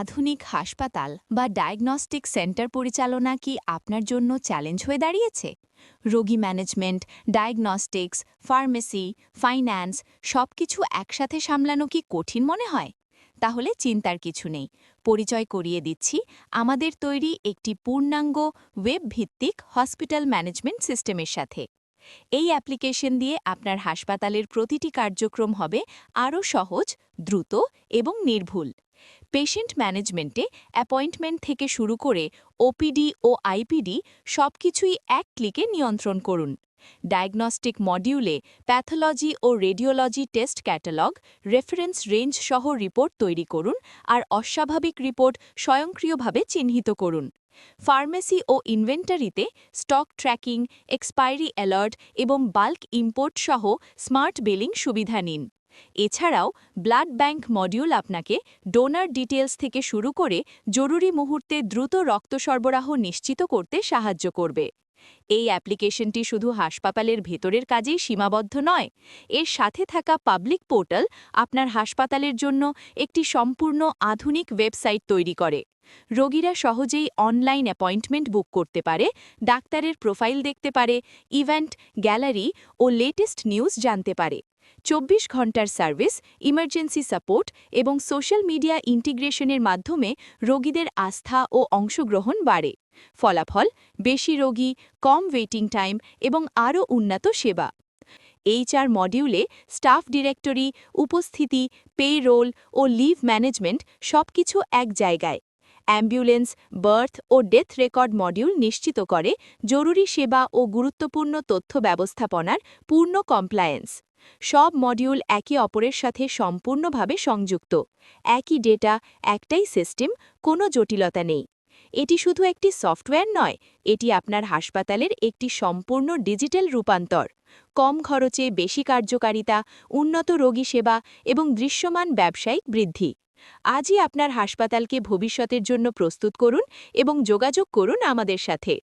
আধুনিক হাসপাতাল বা ডায়াগনস্টিক সেন্টার পরিচালনা কি আপনার জন্য চ্যালেঞ্জ হয়ে দাঁড়িয়েছে? রোগী ম্যানেজমেন্ট ডায়াগনস্টিক্স ফার্মেসি ফাইন্যান্স সবকিছু একসাথে সামলানো কি কঠিন মনে হয়? তাহলে চিন্তার কিছু নেই। পরিচয় করিয়ে দিচ্ছি, আমাদের তৈরি একটি পূর্ণাঙ্গ ওয়েব ভিত্তিক হসপিটাল ম্যানেজমেন্ট সিস্টেমের সাথে। এই অ্যাপ্লিকেশন দিয়ে আপনার হাসপাতালের প্রতিটি কার্যক্রম হবে আরও সহজ, দ্রুত এবং নির্ভুল। পেশেন্ট ম্যানেজমেন্টে অ্যাপয়েন্টমেন্ট থেকে শুরু করে ওপিডি ও আইপিডি সবকিছুই এক ক্লিকে নিয়ন্ত্রণ করুন। ডায়াগনস্টিক মডিউলে প্যাথোলজি ও radiology test catalogue reference range সহ রিপোর্ট তৈরি করুন আর অস্বাভাবিক রিপোর্ট স্বয়ংক্রিয়ভাবে চিহ্নিত করুন। ফার্মেসি ও ইনভেন্টারিতে স্টক ট্র্যাকিং এক্সপায়ারি অ্যালার্ট এবং বাল্ক ইম্পোর্ট সহ স্মার্ট বিলিং সুবিধা নিন। এছাড়াও ব্লাড ব্যাংক মডিউল আপনাকে ডোনার ডিটেলস থেকে শুরু করে জরুরি মুহূর্তে দ্রুত রক্ত সরবরাহ নিশ্চিত করতে সাহায্য করবে। এই অ্যাপ্লিকেশনটি শুধু হাসপাতালের ভেতরের কাজেই সীমাবদ্ধ নয়, এর সাথে থাকা পাবলিক পোর্টাল আপনার হাসপাতালের জন্য একটি সম্পূর্ণ আধুনিক ওয়েবসাইট তৈরি করে। রোগীরা সহজেই অনলাইন অ্যাপয়েন্টমেন্ট বুক করতে পারে, ডাক্তারের প্রোফাইল দেখতে পারে ইভেন্ট গ্যালারি ও লেটেস্ট নিউজ জানতে পারে। চব্বিশ ঘণ্টার সার্ভিস ইমার্জেন্সি সাপোর্ট এবং সোশ্যাল মিডিয়া ইন্টিগ্রেশনের মাধ্যমে রোগীদের আস্থা ও অংশগ্রহণ বাড়ে। ফলাফল, বেশি রোগী, কম ওয়েটিং টাইম এবং আরও উন্নত সেবা। এইচআর মডিউলে স্টাফ ডিরেক্টরি উপস্থিতি পে রোল ও লিভ ম্যানেজমেন্ট সবকিছু এক জায়গায়। অ্যাম্বুলেন্স, বার্থ ও ডেথ রেকর্ড মডিউল নিশ্চিত করে জরুরি সেবা ও গুরুত্বপূর্ণ তথ্য ব্যবস্থাপনার পূর্ণ কমপ্লায়েন্স সব মডিউল একে অপরের সাথে সম্পূর্ণভাবে সংযুক্ত। একই ডেটা একটাই সিস্টেম কোনো জটিলতা নেই। এটি শুধু একটি সফটওয়্যার নয়, এটি আপনার হাসপাতালের একটি সম্পূর্ণ ডিজিটাল রূপান্তর। কম খরচে বেশি কার্যকারিতা, উন্নত রোগী সেবা এবং দৃশ্যমান ব্যবসায়িক বৃদ্ধি। আজই আপনার হাসপাতালকে ভবিষ্যতের জন্য প্রস্তুত করুন এবং যোগাযোগ করুন আমাদের সাথে।